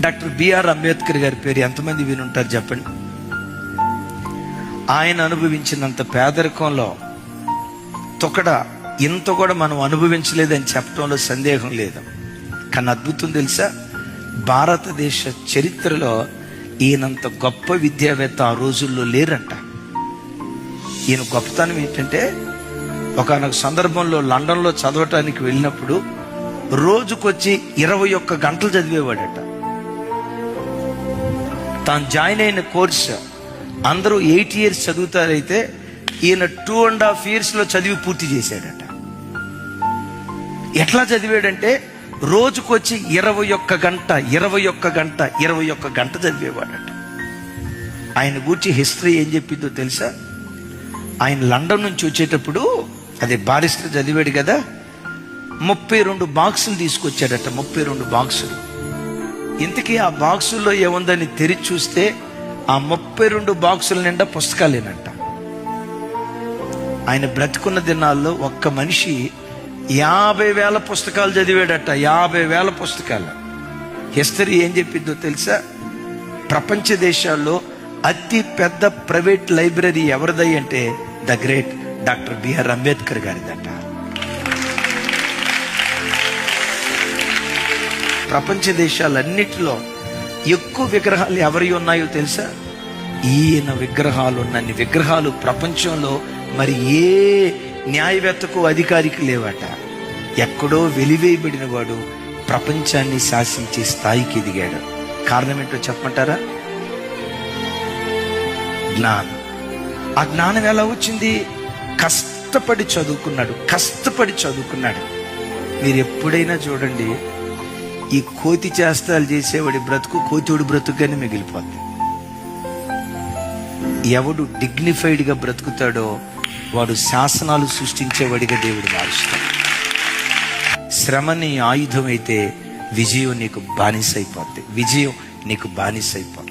Doctor B R Ambedkar గారి పేరు ఎంతమంది వినుంటారు చెప్పండి? ఆయన అనుభవించినంత పేదరికంలో తొకడ ఇంత కూడా మనం అనుభవించలేదని చెప్పడంలో సందేహం లేదు. కానీ అద్భుతం తెలుసా? భారతదేశ చరిత్రలో ఈయనంత గొప్ప విద్యావేత్త ఆ రోజుల్లో లేరంట. ఈయన గొప్పతనం ఏంటంటే ఒకనొక సందర్భంలో లండన్లో చదవటానికి వెళ్ళినప్పుడు రోజుకొచ్చి ఇరవై ఒక్క గంటలు చదివేవాడట. తాను జాయిన్ అయిన కోర్సు అందరూ ఎయిట్ ఇయర్స్ చదువుతారైతే ఈయన టూ అండ్ హాఫ్ ఇయర్స్లో చదివి పూర్తి చేశాడట. ఎట్లా చదివాడంటే రోజుకొచ్చి ఇరవై ఒక్క గంట ఇరవై ఒక్క గంట ఇరవై ఒక్క గంట చదివేవాడట. ఆయన గురించి హిస్టరీ ఏం చెప్పిందో తెలుసా? ఆయన లండన్ నుంచి వచ్చేటప్పుడు అదే బారిస్టర్ చదివాడు కదా ముప్పై రెండు బాక్సులు తీసుకొచ్చాడట ముప్పై రెండు బాక్సులు ఇంతకీ ఆ బాక్సుల్లో ఏముందని తెరిచి చూస్తే ఆ ముప్పై రెండు బాక్సుల నిండా పుస్తకాలేనంట. ఆయన బ్రతుకున్న దినాల్లో ఒక్క మనిషి యాభై వేల పుస్తకాలు చదివాడట యాభై వేల పుస్తకాలు. హిస్టరీ ఏం చెప్పిందో తెలుసా? ప్రపంచ దేశాల్లో అతి పెద్ద ప్రైవేట్ లైబ్రరీ ఎవరిదై అంటే the great doctor B R Ambedkar గారిదట. ప్రపంచ దేశాలన్నిటిలో ఎక్కువ విగ్రహాలు ఎవరి ఉన్నాయో తెలుసా? ఈయన విగ్రహాలు ఉన్నన్ని విగ్రహాలు ప్రపంచంలో మరి ఏ న్యాయవేత్తకు అధికారికి లేవట. ఎక్కడో వెలివేయబడిన వాడు ప్రపంచాన్ని శాసించే స్థాయికి ఎదిగాడు. కారణం ఏంటో చెప్పమంటారా? జ్ఞానం. ఆ జ్ఞానం ఎలా వచ్చింది? కష్టపడి చదువుకున్నాడు కష్టపడి చదువుకున్నాడు. మీరు ఎప్పుడైనా చూడండి ఈ కోతి చేస్తాలు చేసేవాడి బ్రతుకు కోతివుడి బ్రతుకుగానే మిగిలిపోద్ది. ఎవడు డిగ్నిఫైడ్గా బ్రతుకుతాడో వాడు శాసనాలు సృష్టించేవాడిగా దేవుడు మారుస్తాడు. శ్రమ నీ ఆయుధం అయితే విజయం నీకు బానిసైపోద్ది. విజయం నీకు బానిసైపోద్ది.